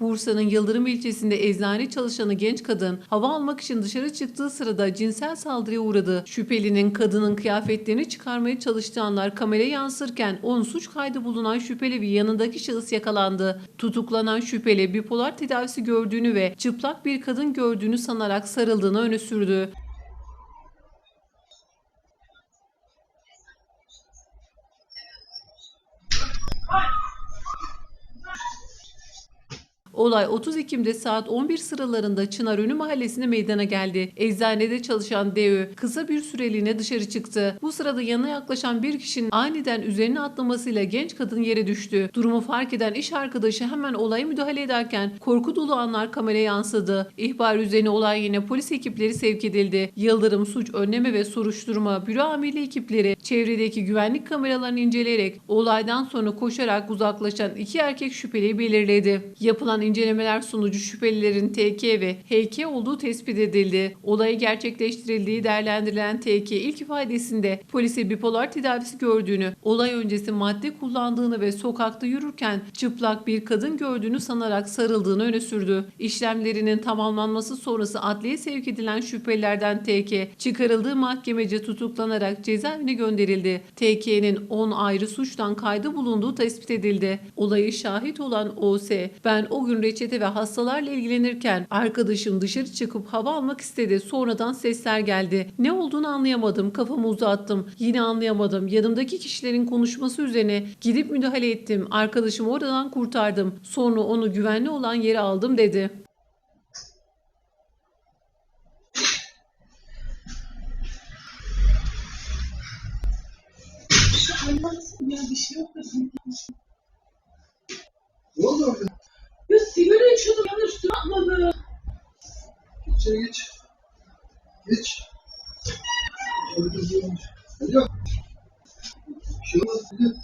Bursa'nın Yıldırım ilçesinde eczane çalışanı genç kadın hava almak için dışarı çıktığı sırada cinsel saldırıya uğradı. Şüphelinin kadının kıyafetlerini çıkarmaya çalıştığı anlar kameraya yansırken onun suç kaydı bulunan şüpheli ve yanındaki şahıs yakalandı. Tutuklanan şüpheli bipolar tedavisi gördüğünü ve çıplak bir kadın gördüğünü sanarak sarıldığını öne sürdü. Olay 30 Ekim'de saat 11 sıralarında Çınarönü mahallesinde meydana geldi. Eczanede çalışan DÖ kısa bir süreliğine dışarı çıktı. Bu sırada yanına yaklaşan bir kişinin aniden üzerine atlamasıyla genç kadın yere düştü. Durumu fark eden iş arkadaşı hemen olaya müdahale ederken korku dolu anlar kameraya yansıdı. İhbar üzerine olay yerine polis ekipleri sevk edildi. Yıldırım Suç Önleme ve Soruşturma Büro Amirliği ekipleri çevredeki güvenlik kameralarını inceleyerek olaydan sonra koşarak uzaklaşan iki erkek şüpheliyi belirledi. Yapılan incelemeler sonucu şüphelilerin TK ve HK olduğu tespit edildi. Olayı gerçekleştirildiği değerlendirilen TK ilk ifadesinde polise bipolar tedavisi gördüğünü, olay öncesi madde kullandığını ve sokakta yürürken çıplak bir kadın gördüğünü sanarak sarıldığını öne sürdü. İşlemlerinin tamamlanması sonrası adliye sevk edilen şüphelilerden TK çıkarıldığı mahkemece tutuklanarak cezaevine gönderildi. TK'nin 10 ayrı suçtan kaydı bulunduğu tespit edildi. Olayı şahit olan OS, ben o gün reçete ve hastalarla ilgilenirken arkadaşım dışarı çıkıp hava almak istedi. Sonradan sesler geldi. Ne olduğunu anlayamadım. Kafamı uzattım. Yine anlayamadım. Yanımdaki kişilerin konuşması üzerine gidip müdahale ettim. Arkadaşımı oradan kurtardım. Sonra onu güvenli olan yere aldım dedi. Bir şey yok. Ne oldu orada? İçeri geç. Geç. Hadi. Bir şey olmaz. Hadi.